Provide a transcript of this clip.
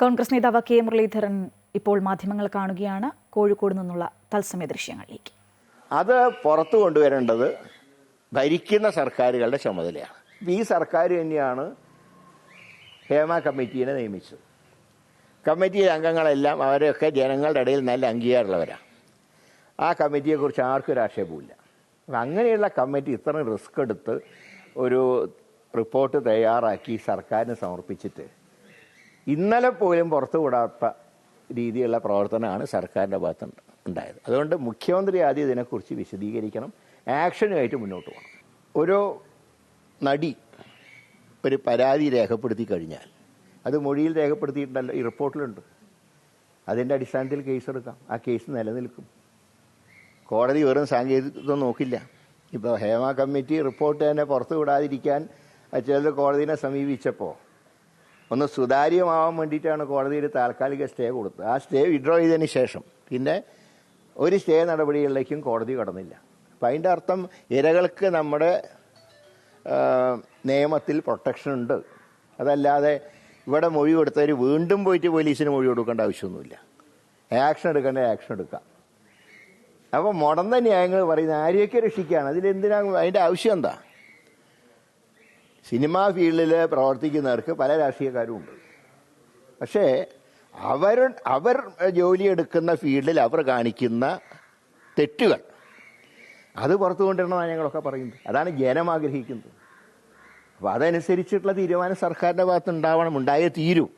കോൺഗ്രസ് നേതാവ് കെ. മുരളീധരൻ ഇപ്പോൾ മാധ്യമങ്ങൾ കാണുകയാണ്. കോഴിക്കോട് നിന്നുള്ള തത്സമയ ദൃശ്യങ്ങളിലേക്ക്. അത് പുറത്തു കൊണ്ടുവരേണ്ടത് ഭരിക്കുന്ന സർക്കാരുകളുടെ ചുമതലയാണ്. ഈ സർക്കാർ തന്നെയാണ് ഹേമ കമ്മിറ്റീനെ നിയമിച്ചത്. കമ്മിറ്റിയിലെ അംഗങ്ങളെല്ലാം അവരൊക്കെ ജനങ്ങളുടെ ഇടയിൽ നല്ല അംഗീകാരമുള്ളവരാണ്. ആ കമ്മിറ്റിയെക്കുറിച്ച് ആർക്കും ഒരു ആക്ഷേപമില്ല അങ്ങനെയുള്ള കമ്മിറ്റി ഇത്രയും റിസ്ക് എടുത്ത് ഒരു റിപ്പോർട്ട് തയ്യാറാക്കി സർക്കാരിന് സമർപ്പിച്ചിട്ട് ഇന്നലെ പോലും പുറത്തു വിടാത്ത രീതിയിലുള്ള പ്രവർത്തനമാണ് സർക്കാരിന്റെ ഭാഗത്ത് ഉണ്ടായത്. അതുകൊണ്ട് മുഖ്യമന്ത്രി ആദ്യം ഇതിനെക്കുറിച്ച് വിശദീകരിക്കണം. ആക്ഷനുമായിട്ട് മുന്നോട്ട് പോകണം. ഒരു നടി ഒരു പരാതി രേഖപ്പെടുത്തി കഴിഞ്ഞാൽ അത് മൊഴിയിൽ രേഖപ്പെടുത്തിയിട്ടുണ്ടല്ലോ ഈ റിപ്പോർട്ടിലുണ്ട്. അതിന്റെ അടിസ്ഥാനത്തിൽ കേസെടുക്കാം. ആ കേസ് നിലനിൽക്കും. കോടതി വെറും സാങ്കേതികത്വം നോക്കില്ല. ഇപ്പോൾ ഹേമ കമ്മിറ്റി റിപ്പോർട്ട് തന്നെ പുറത്തു വിടാതിരിക്കാൻ ചിലർ കോടതിനെ സമീപിച്ചപ്പോൾ ഒന്ന് സുതാര്യമാവാൻ വേണ്ടിയിട്ടാണ് കോടതിയിൽ താൽക്കാലിക സ്റ്റേ കൊടുത്തത്. ആ സ്റ്റേ വിഡ്രോ ചെയ്തതിന് ശേഷം പിന്നെ ഒരു സ്റ്റേ നടപടികളിലേക്കും കോടതി കടന്നില്ല. അപ്പം അതിന്റെ അർത്ഥം ഇരകൾക്ക് നമ്മുടെ നിയമത്തിൽ പ്രൊട്ടക്ഷൻ ഉണ്ട്. അതല്ലാതെ ഇവിടെ മൊഴി കൊടുത്തവർ വീണ്ടും പോയിട്ട് പോലീസിന് മൊഴി കൊടുക്കേണ്ട ആവശ്യമൊന്നുമില്ല. ആക്ഷൻ എടുക്കേണ്ട ആക്ഷൻ എടുക്കാം. അപ്പോൾ മുടന്ത ന്യായങ്ങൾ പറയുന്ന ആരെയൊക്കെ രക്ഷിക്കുകയാണ്? അതിലെന്തിനാ? അതിന്റെ ആവശ്യം എന്താ? സിനിമാ ഫീൽഡിൽ പ്രവർത്തിക്കുന്നവർക്ക് പല രാഷ്ട്രീയക്കാരും ഉണ്ട്. പക്ഷേ അവർ അവർ ജോലിയെടുക്കുന്ന ഫീൽഡിൽ അവർ കാണിക്കുന്ന തെറ്റുകൾ. അത് പുറത്തു കൊണ്ടുവരണമെന്നാണ് ഞങ്ങളൊക്കെ പറയുന്നത്. അതാണ് ജനം ആഗ്രഹിക്കുന്നത്. അപ്പോൾ അതനുസരിച്ചിട്ടുള്ള തീരുമാനം സർക്കാരിന്റെ ഭാഗത്ത് ഉണ്ടാവണം ഉണ്ടായേ തീരൂ.